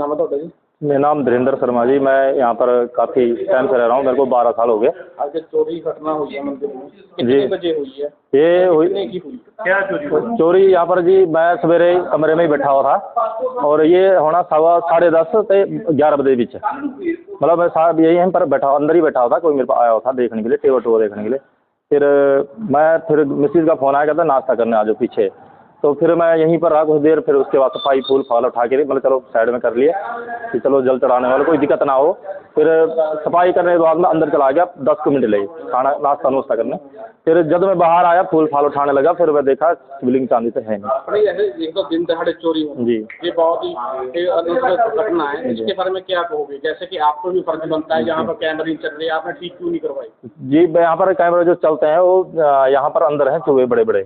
नाम है ਤੁਹਾਡਾ ਜੀ मेरा नाम धीरेन्द्र शर्मा जी मैं यहाँ पर काफ़ी टाइम से रह रहा हूँ मेरे को बारह साल हो गए ਅੱਜ ਚੋਰੀ ਘਟਨਾ ਹੋਈ ਹੈ ਮੰਦਿਰ में जी। कितने बजे हुई है ये कितने हुई की हुई क्या चोरी हुई चोरी यहाँ पर जी मैं सवेरे कमरे में ही बैठा हुआ था और ये होना सवा साढ़े दस से ग्यारह बजे बीच मतलब मैं साहब यही यहीं पर बैठा अंदर ही बैठा हुआ था कोई मेरे पास आया हुआ था देखने के लिए टेबल टूर देखने के लिए फिर मैं फिर मिसिज का फ़ोन आया कहता नाश्ता करने आ जाओ पीछे तो फिर मैं यहीं पर रहा कुछ देर फिर उसके बाद सफ़ाई फूल फाल उठा के मतलब चलो साइड में कर लिए कि चलो जल चढ़ाने वाले कोई दिक्कत ना हो। फिर सफ़ाई करने के बाद मैं अंदर चला गया दस को मिनट लगे खाना नाश्ता नुश्ता करने। फिर जब मैं बाहर आया फूल फाल उठाने लगा फिर मैं देखा शिवलिंग चांदी से है नहीं। दिन दहाड़े चोरी हो जी। ये बहुत ही घटना है। इसके बारे में क्या कहोगे? जैसे कि आपको भी फ़र्ज़ बनता है जहाँ पर कैमरे चल रही है आपने ठीक क्यों नहीं करवाई? जी यहाँ पर कैमरे जो चलते हैं वो यहाँ पर अंदर हैं चूहे बड़े बड़े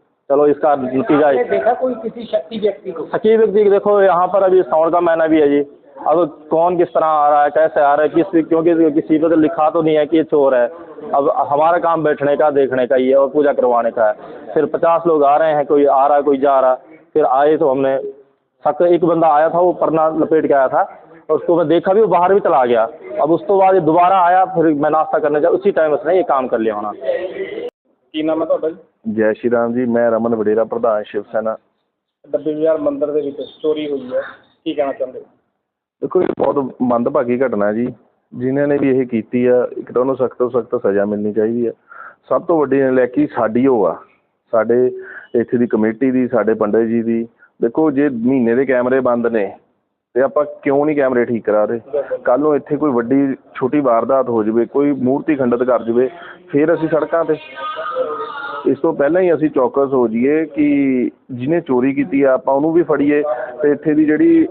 चलो इसका नतीजा देखा कोई किसी शक्ति व्यक्ति को? सकी व्यक्ति देखो यहाँ पर अभी साउंड का महीना भी है जी। अब कौन किस तरह आ रहा है कैसे आ रहा है किस क्योंकि किसी पे तो लिखा तो नहीं है कि ये चोर है। अब हमारा काम बैठने का देखने का ही है और पूजा करवाने का है। फिर पचास लोग आ रहे हैं कोई आ रहा है कोई जा रहा है। फिर आए तो हमने शक एक बंदा आया था वो परना लपेट के आया था और उसको मैं देखा भी वो बाहर भी चला गया। अब उसके तो बाद दोबारा आया फिर मैं नाश्ता करने जा उसी टाइम उसने ये काम कर लिया होना। ਕੀ ਨਾਮ ਹੈ ਤੁਹਾਡਾ ਜੀ? ਜੈ ਸ਼੍ਰੀ ਰਾਮ ਜੀ ਮੈਂ ਰਮਨ ਵਡੇਰਾ ਪ੍ਰਧਾਨ ਸ਼ਿਵ ਸੈਨਾ। ਡੱਬੇ ਬਾਜ਼ਾਰ ਮੰਦਿਰ ਦੇ ਵਿੱਚ ਚੋਰੀ ਹੋਈ ਹੈ। ਕੀ ਕਹਿਣਾ ਚਾਹੁੰਦੇ ਹੋ? ਦੇਖੋ ਇਹ ਬਹੁਤ ਮੰਦਭਾਗੀ ਘਟਨਾ ਜੀ। ਜਿਨ੍ਹਾਂ ਨੇ ਵੀ ਇਹ ਕੀਤੀ ਆ ਇੱਕ ਤਾਂ ਉਹਨੂੰ ਸਖਤ ਤੋਂ ਸਖਤ ਸਜ਼ਾ ਮਿਲਣੀ ਚਾਹੀਦੀ ਆ। ਸਭ ਤੋਂ ਵੱਡੀ ਨਲਾਇਕੀ ਸਾਡੀ ਉਹ ਆ। ਸਾਡੇ ਇੱਥੇ ਦੀ ਕਮੇਟੀ ਦੀ ਸਾਡੇ ਪੰਡਿਤ ਜੀ ਦੀ। ਦੇਖੋ ਜੇ ਮਹੀਨੇ ਦੇ ਕੈਮਰੇ ਬੰਦ ਨੇ ਤੇ ਆਪਾਂ ਕਿਉਂ ਨਹੀਂ ਕੈਮਰੇ ਠੀਕ ਕਰਾ ਰਹੇ? ਕੱਲ ਨੂੰ ਇੱਥੇ ਕੋਈ ਵੱਡੀ ਛੋਟੀ ਵਾਰਦਾਤ ਹੋ ਜਾਵੇ, ਕੋਈ ਮੂਰਤੀ ਖੰਡਿਤ ਕਰ ਜਾਵੇ, ਫਿਰ ਅਸੀਂ ਸੜਕਾਂ ਤੇ। ਇਸ ਤੋਂ ਪਹਿਲਾਂ ਹੀ ਅਸੀਂ ਚੌਕਸ ਹੋ ਜਾਈਏ ਕਿ ਜਿਹਨੇ ਚੋਰੀ ਕੀਤੀ ਆ, ਆਪਾਂ ਉਹਨੂੰ ਵੀ ਫੜੀਏ ਤੇ ਇੱਥੇ ਦੀ ਜਿਹੜੀ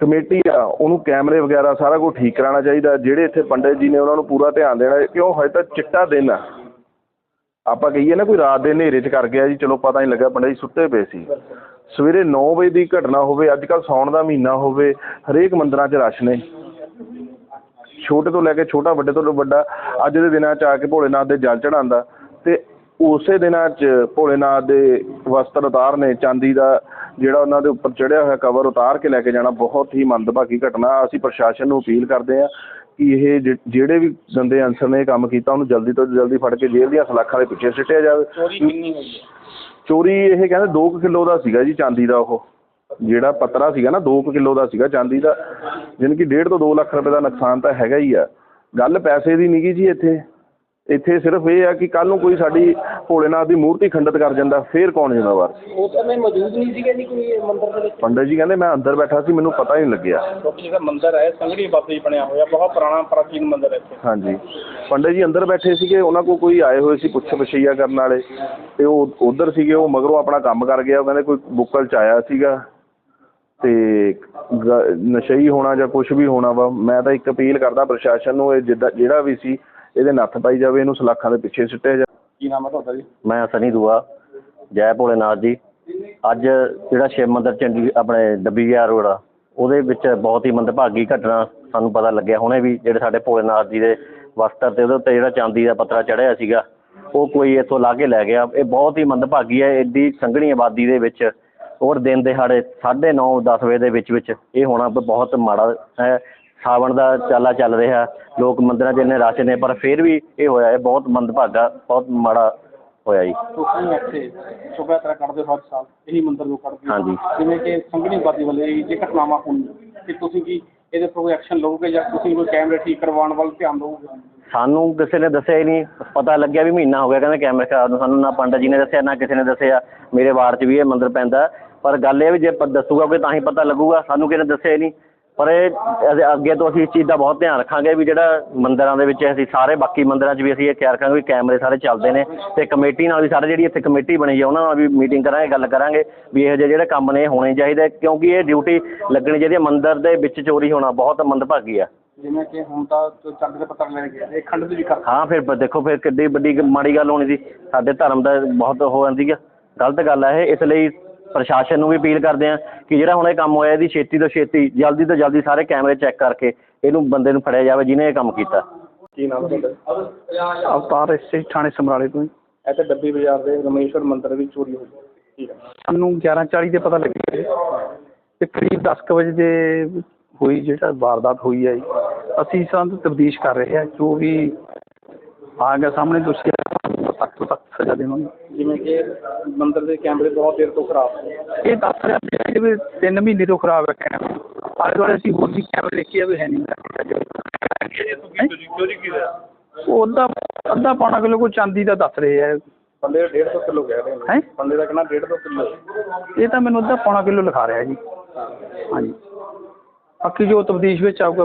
ਕਮੇਟੀ ਆ, ਉਹਨੂੰ ਕੈਮਰੇ ਵਗੈਰਾ ਸਾਰਾ ਕੁਝ ਠੀਕ ਕਰਾਉਣਾ ਚਾਹੀਦਾ। ਜਿਹੜੇ ਇੱਥੇ ਪੰਡਿਤ ਜੀ ਨੇ ਉਹਨਾਂ ਨੂੰ ਪੂਰਾ ਧਿਆਨ ਦੇਣਾ, ਕਿਉਂ ਹਜੇ ਤਾਂ ਚਿੱਟਾ ਦਿਨ ਆ। ਆਪਾਂ ਕਹੀਏ ਨਾ, ਕੋਈ ਰਾਤ ਦੇ ਹਨੇਰੇ 'ਚ ਕਰ ਗਿਆ ਜੀ, ਚਲੋ ਪਤਾ ਨਹੀਂ ਲੱਗਾ, ਪੰਡਿਤ ਜੀ ਸੁੱਤੇ ਪਏ ਸੀ। ਸਵੇਰੇ 9 ਵਜੇ ਦੀ ਘਟਨਾ ਹੋਵੇ ਅੱਜ ਕੱਲ੍ਹ ਸਾਉਣ ਦਾ ਮਹੀਨਾ ਹੋਵੇ, ਹਰੇਕ ਮੰਦਰਾਂ 'ਚ ਰਸ਼ ਨੇ। ਛੋਟੇ ਤੋਂ ਲੈ ਕੇ ਛੋਟਾ, ਵੱਡੇ ਤੋਂ ਵੱਡਾ, ਅੱਜ ਦੇ ਦਿਨਾਂ 'ਚ ਆ ਕੇ ਭੋਲੇਨਾਥ ਦੇ ਜਲ ਚੜਾਉਂਦਾ ਤੇ ਉਸੇ ਦਿਨਾਂ 'ਚ ਭੋਲੇਨਾਥ ਦੇ ਵਸਤਰ ਉਤਾਰਨੇ, ਚਾਂਦੀ ਦਾ ਜਿਹੜਾ ਉਹਨਾਂ ਦੇ ਉੱਪਰ ਚੜਿਆ ਹੋਇਆ ਕਵਰ ਉਤਾਰ ਕੇ ਲੈ ਕੇ ਜਾਣਾ ਬਹੁਤ ਹੀ ਮੰਦਭਾਗੀ ਘਟਨਾ। ਅਸੀਂ ਪ੍ਰਸ਼ਾਸਨ ਨੂੰ ਅਪੀਲ ਕਰਦੇ ਹਾਂ ਕਿ ਇਹ ਜਿ- ਜਿਹੜੇ ਵੀ ਗੰਦੇ ਅਨਸਰ ਨੇ ਇਹ ਕੰਮ ਕੀਤਾ ਉਹਨੂੰ ਜਲਦੀ ਤੋਂ ਜਲਦੀ ਫੜ ਕੇ ਜੇਲ੍ਹ ਦੀਆਂ ਸਲਾਖਾਂ ਦੇ ਪਿੱਛੇ ਸਿੱਟਿਆ ਜਾਵੇ। ਚੋਰੀ ਕਿੰਨੀ ਹੋਈ ਹੈ? ਚੋਰੀ ਇਹ ਕਹਿੰਦੇ 2 ਕਿਲੋ ਦਾ ਸੀਗਾ ਜੀ ਚਾਂਦੀ ਦਾ ਉਹ। ਜਿਹੜਾ ਪਤਰਾ ਸੀਗਾ ਨਾ 2 ਕਿਲੋ ਦਾ ਸੀਗਾ ਚਾਂਦੀ ਦਾ। ਜਾਣੀ ਕਿ 1.5 ਤੋਂ 2 ਲੱਖ ਰੁਪਏ ਦਾ ਨੁਕਸਾਨ ਤਾਂ ਹੈਗਾ ਹੀ ਆ। ਗੱਲ ਪੈਸੇ ਦੀ ਨਹੀਂਗੀ ਜੀ ਇੱਥੇ। ਇੱਥੇ ਸਿਰਫ ਇਹ ਆ ਕਿ ਕੱਲ ਨੂੰ ਕੋਈ ਸਾਡੀ ਭੋਲੇਨਾਥ ਦੀ ਮੂਰਤੀ ਖੰਡਿਤ ਕਰ ਜਾਂਦਾ ਫੇਰ ਕੌਣ ਜ਼ਿੰਮੇਵਾਰ? ਉਸ ਸਮੇਂ ਮੌਜੂਦ ਨਹੀਂ ਸੀਗੇ ਜੀ ਕੋਈ ਇਹ ਮੰਦਿਰ ਦੇ ਵਿੱਚ। ਪੰਡਤ ਜੀ ਕਹਿੰਦੇ ਮੈਂ ਅੰਦਰ ਬੈਠਾ ਸੀ ਮੈਨੂੰ ਪਤਾ ਹੀ ਨਹੀਂ ਲੱਗਿਆ। ਕਿਉਂਕਿ ਜਿਹੜਾ ਮੰਦਿਰ ਹੈ ਸੰਗੜੀ ਬਾਬੇ ਜੀ ਬਣਿਆ ਹੋਇਆ ਬਹੁਤ ਪੁਰਾਣਾ ਪ੍ਰਾਚੀਨ ਮੰਦਿਰ ਹੈ ਇੱਥੇ। ਹਾਂਜੀ। ਪੰਡਤ ਜੀ ਅੰਦਰ ਬੈਠੇ ਸੀਗੇ ਉਹਨਾਂ ਕੋਲ ਕੋਈ ਆਏ ਹੋਏ ਸੀ ਪੁੱਛ ਪਛਈਆ ਕਰਨ ਵਾਲੇ ਤੇ ਉਹ ਉਧਰ ਸੀਗੇ ਉਹ ਮਗਰੋਂ ਆਪਣਾ ਕੰਮ ਕਰ ਗਿਆ ਉਹ ਕਹਿੰਦੇ ਕੋਈ ਬੁੱਕਲ ਚ ਆਇਆ ਸੀਗਾ ਤੇ ਨਸ਼ਈ ਹੋਣਾ ਜਾਂ ਕੁਝ ਵੀ ਹੋਣਾ ਵਾ ਮੈਂ ਤਾਂ ਇੱਕ ਅਪੀਲ ਕਰਦਾ ਪ੍ਰਸ਼ਾਸਨ ਨੂੰ ਇਹ ਜਿੱਦਾਂ ਜਿਹੜਾ ਵੀ ਸੀ ਇਹਦੇ ਨੱਥ ਪਾਈ ਜਾਵੇ ਇਹਨੂੰ ਸਲਾਖਾਂ ਦੇ ਪਿੱਛੇ ਸਿੱਟਿਆ ਜਾਵੇ। ਕੀ ਨਾਮ ਹੈ ਤੁਹਾਡਾ ਜੀ? ਮੈਂ ਸਨੀ ਦੂਆ ਜੈ ਭੋਲੇਨਾਥ ਜੀ। ਅੱਜ ਜਿਹੜਾ ਸ਼ਿਵ ਮੰਦਿਰ ਚੰਡੀ ਆਪਣੇ ਡੱਬੀ ਗਿਆ ਰੋਡ ਆ ਉਹਦੇ ਵਿੱਚ ਬਹੁਤ ਹੀ ਮੰਦਭਾਗੀ ਘਟਨਾ ਸਾਨੂੰ ਪਤਾ ਲੱਗਿਆ। ਹੁਣੇ ਵੀ ਜਿਹੜੇ ਸਾਡੇ ਭੋਲੇਨਾਥ ਜੀ ਦੇ ਵਸਤਰ ਤੇ ਉਹਦੇ ਉੱਤੇ ਜਿਹੜਾ ਚਾਂਦੀ ਦਾ ਪੱਤਰਾ ਚੜਿਆ ਸੀਗਾ ਉਹ ਕੋਈ ਇੱਥੋਂ ਲਾ ਕੇ ਲੈ ਗਿਆ। ਇਹ ਬਹੁਤ ਹੀ ਮੰਦਭਾਗੀ ਹੈ ਐਡੀ ਸੰਘਣੀ ਆਬਾਦੀ ਦੇ ਵਿੱਚ ਔਰ ਦਿਨ ਦਿਹਾੜੇ 9:30 10 ਵਜੇ ਦੇ ਵਿੱਚ ਵਿੱਚ ਇਹ ਹੋਣਾ ਬਹੁਤ ਮਾੜਾ ਹੈ। ਸਾਵਣ ਦਾ ਚਾਲਾ ਚੱਲ ਰਿਹਾ ਲੋਕ ਮੰਦਿਰਾਂ 'ਚ ਇੰਨੇ ਰਸ਼ ਨੇ ਪਰ ਫਿਰ ਵੀ ਇਹ ਹੋਇਆ ਇਹ ਬਹੁਤ ਮੰਦਭਾਗਾ ਬਹੁਤ ਮਾੜਾ ਹੋਇਆ ਜੀ ਤੁਸੀਂ ਇੱਥੇ ਸ਼ੁਭਾ ਤਰ੍ਹਾਂ ਕੱਢਦੇ ਹੋ ਹਰ ਸਾਲ ਇਹੀ ਮੰਦਿਰ ਨੂੰ ਕੱਢਦੇ ਹੋ। ਹਾਂਜੀ। ਜਿਵੇਂ ਕਿ ਸੰਗਣੀ ਬਾਦੀ ਵਾਲੇ ਇਹ ਜੇ ਘਟਨਾਵਾਂ ਹੋਣ ਕਿ ਤੁਸੀਂ ਕੀ ਇਹਦੇ ਉੱਪਰ ਕੋਈ ਐਕਸ਼ਨ ਲਓਗੇ ਜਾਂ ਤੁਸੀਂ ਕੋਈ ਕੈਮਰੇ ਠੀਕ ਕਰਵਾਉਣ ਵੱਲ ਧਿਆਨ ਦਿਓਗੇ ਸਾਨੂੰ ਕਿਸੇ ਨੇ ਦੱਸਿਆ ਹੀ ਨਹੀਂ ਪਤਾ ਲੱਗਿਆ ਵੀ ਮਹੀਨਾ ਹੋ ਗਿਆ ਕਹਿੰਦੇ ਕੈਮਰੇ ਖਰਾਬ ਨੂੰ ਸਾਨੂੰ ਨਾ ਪੰਡਤ ਜੀ ਨੇ ਦੱਸਿਆ ਨਾ ਕਿਸੇ ਨੇ ਦੱਸਿਆ ਮੇਰੇ ਵਾਰਡ 'ਚ ਵੀ ਇਹ ਮੰਦਿਰ ਪੈਂਦਾ ਪਰ ਗੱਲ ਇਹ ਵੀ ਜੇ ਪ- ਦੱਸੂਗਾ ਕੋਈ ਤਾਂ ਹੀ ਪਤਾ ਲੱਗੂਗਾ ਸਾਨੂੰ ਕਿਸੇ ਨੇ ਦੱਸਿਆ ਹੀ ਨਹੀਂ ਪਰ ਇਹ ਅੱਗੇ ਤੋਂ ਅਸੀਂ ਇਸ ਚੀਜ਼ ਦਾ ਬਹੁਤ ਧਿਆਨ ਰੱਖਾਂਗੇ ਵੀ ਜਿਹੜਾ ਮੰਦਿਰਾਂ ਦੇ ਵਿੱਚ ਅਸੀਂ ਸਾਰੇ ਬਾਕੀ ਮੰਦਿਰਾਂ 'ਚ ਵੀ ਅਸੀਂ ਇਹ ਖਿਆਲ ਰੱਖਾਂਗੇ ਵੀ ਕੈਮਰੇ ਸਾਰੇ ਚੱਲਦੇ ਨੇ ਤੇ ਕਮੇਟੀ ਨਾਲ ਵੀ ਸਾਰੇ ਜਿਹੜੀ ਇੱਥੇ ਕਮੇਟੀ ਬਣੀ ਹੈ ਉਹਨਾਂ ਨਾਲ ਵੀ ਮੀਟਿੰਗ ਕਰਾਂਗੇ ਗੱਲ ਕਰਾਂਗੇ ਵੀ ਇਹੋ ਜਿਹੇ ਜਿਹੜੇ ਕੰਮ ਨੇ ਇਹ ਹੋਣੇ ਚਾਹੀਦੇ ਕਿਉਂਕਿ ਇਹ ਡਿਊਟੀ ਲੱਗਣੀ ਚਾਹੀਦੀ ਹੈ ਮੰਦਿਰ ਦੇ ਵਿੱਚ ਚੋਰੀ ਹੋਣਾ ਬਹੁਤ ਮੰਦਭਾਗੀ ਆ। ਜਿਵੇਂ ਕਿ ਹੁਣ ਤਾਂ ਚੰਦ ਦੇ ਪੱਤਰ ਲੈ ਗਏ ਇਹ ਖੰਡ ਦੀ ਵੀ ਕਰ। ਹਾਂ ਫਿਰ ਬ- ਦੇਖੋ ਫਿਰ ਕਿੱਡੀ ਵੱਡੀ ਗ- ਮਾੜੀ ਗੱਲ ਹੋਣੀ ਸੀ ਸਾਡੇ ਧਰਮ ਦਾ ਬਹੁਤ ਹੋ ਜਾਂਦੀ ਆ। ਗਲਤ ਗੱਲ ਹੈ ਇਹ ਇਸ ਲਈ ਪ੍ਰਸ਼ਾਸਨ ਨੂੰ ਵੀ ਅਪੀਲ ਕਰਦੇ ਆ ਕਿ ਜਿਹੜਾ ਹੁਣ ਇਹ ਕੰਮ ਹੋਇਆ ਇਹਦੀ ਛੇਤੀ ਤੋਂ ਛੇਤੀ ਜਲਦੀ ਤੋਂ ਜਲਦੀ ਸਾਰੇ ਕੈਮਰੇ ਚੈੱਕ ਕਰਕੇ ਇਹਨੂੰ ਬੰਦੇ ਨੂੰ ਫੜਿਆ ਜਾਵੇ ਜਿਹਨੇ ਇਹ ਕੰਮ ਕੀਤਾ। ਕੀ ਨਾਮ ਹੈ ਤੁਹਾਡਾ? ਅਵਤਾਰ ਇਸੇ ਥਾਣੇ ਸਮਰਾਲੇ ਤੋਂ ਹੀ। ਇੱਥੇ ਡੱਬੀ ਬਾਜ਼ਾਰ ਦੇ ਰਮੇਸ਼ਵਰ ਮੰਦਿਰ ਵਿੱਚ ਚੋਰੀ ਹੋਈ। ਠੀਕ ਹੈ। ਸਾਨੂੰ 11:40 ਦੇ ਪਤਾ ਲੱਗਿਆ ਤੇ ਕਰੀਬ 10 ਕੁ ਵਜੇ ਦੇ ਹੋਈ ਜਿਹੜਾ ਵਾਰਦਾਤ ਹੋਈ ਹੈ ਜੀ। ਅਸੀਂ ਸੰਦ ਤਬਦੀਸ਼ ਕਰ ਰਹੇ ਹਾਂ। ਜੋ ਵੀ ਆ ਗਿਆ ਸਾਹਮਣੇ ਦੋਸ਼ੀ ਸਖਤ ਤੋਂ ਸਖਤ ਸਜ਼ਾ ਦੇਵਾਂਗੇ। ਜਿਵੇਂ ਕਿ ਮੰਦਿਰ ਦੇ ਕੈਮਰੇ ਬਹੁਤ ਦੇਰ ਤੋਂ ਖਰਾਬ ਨੇ ਇਹ ਦੱਸ ਰਿਹਾ ਵੀ ਵੀ ਤਿੰਨ ਮਹੀਨੇ ਤੋਂ ਖਰਾਬ ਹੈ ਕੈਮਰਾ। ਆਲੇ ਦੁਆਲੇ ਅਸੀਂ ਹੋਰ ਵੀ ਕੈਮਰੇ ਦੇਖੇ ਆ ਵੀ ਹੈ ਨਹੀਂ। ਚੋਰੀ ਕੀ ਹੋਇਆ ਉਹ ਅੱਧਾ ਅੱਧਾ ਪੌਣਾ ਕਿਲੋ ਕੋਈ ਚਾਂਦੀ ਦਾ ਦੱਸ ਰਹੇ ਆ। ਬੰਦੇ ਦਾ 150 ਕਿਲੋ ਕਹਿ ਰਹੇ ਹੈਂ? ਬੰਦੇ ਦਾ ਕਹਿੰਦਾ 150 ਕਿਲੋ। ਇਹ ਤਾਂ ਮੈਨੂੰ ਅੱਧਾ ਪੌਣਾ ਕਿਲੋ ਲਿਖਾ ਰਿਹਾ ਜੀ। ਹਾਂਜੀ। ਬਾਕੀ ਜੋ ਤਬਦੀਸ਼ ਵਿੱਚ ਆਊਗਾ